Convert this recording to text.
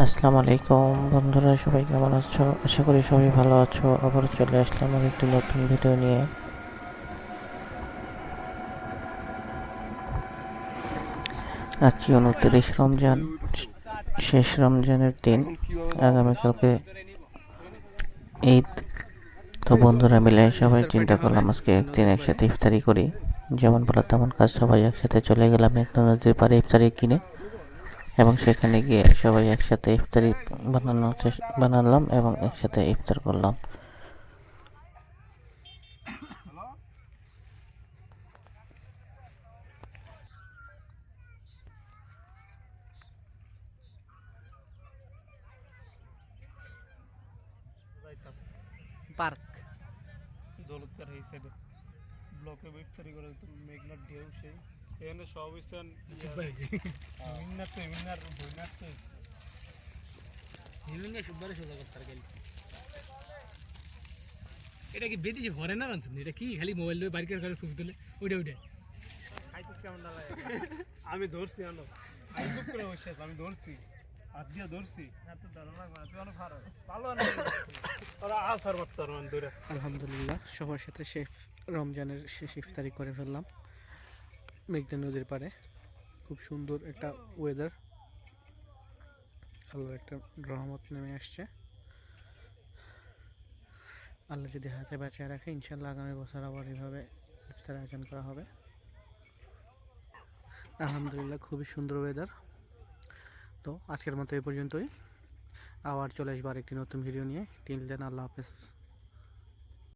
আসসালামু আলাইকুম। বন্ধুরা, সবাই কেমন আছো? আশা করি সবাই ভালো আছো। আবার চলে আসলাম আর একটি নতুন ভিডিও নিয়ে। আজকে উনত্রিশ রমজান। শেষ রমজানের দিন। আগামীকালকে ঈদ। তো বন্ধুরা মিলে সবাই চিন্তা করলাম, আজকে একদিন একসাথে ইফতারি করি। যেমন বলা তেমন কাজ, সবাই একসাথে চলে গেলাম। একটা নদীর পাড়ে ইফতারি কিনে। এবং সেখানে গিয়ে সবাই একসাথে ইফতারি বানানোর চেস- বানালাম এবং একসাথে ইফতার করলাম। পার্ক। দৌলতকার এই সাইডে ব্লকে ইফতারি করে তো মেঘনার ঢেউ সেই। এখানে সব স্থান মিন্নার তো মিন্নার বইনার তো হিমিঙ্গে সুব্বারে সোজা করতে গেল। এটা কি বেদিছে ভরে না মানছেন এটা কি? খালি মোবাইল করে ছবি তুলে। ওইটা ওইটা। খাইছিস কেমন না আমি ধরছি আনো। আমি চুপ করে বসে আমি ধরছি। হাত দিয়ে ধরছি। এত ধরা না তুই অনেক ভালো ভালো ওরা আসার মাত্র মান ধরে। আলহামদুলিল্লাহ সবার সাথে শেষ রমজানের শেষ ইফতারি করে ফেললাম। মেঘনা নদীর পাড়ে খুব সুন্দর একটা ওয়েদার আল্লাহর একটা রহমত নেমে আসছে। আল্লাহ যদি হাতে বাঁচিয়ে রাখে ইনশাল্লাহ আগামী বছর আবার এভাবে ইফতার আয়োজন করা হবে। আলহামদুলিল্লাহ, খুবই সুন্দর ওয়েদার তো আজকের মতো এই পর্যন্তই। আবার চলে আসব আরেকটি নতুন ভিডিও নিয়ে। টিল দেন আল্লাহ হাফেজ।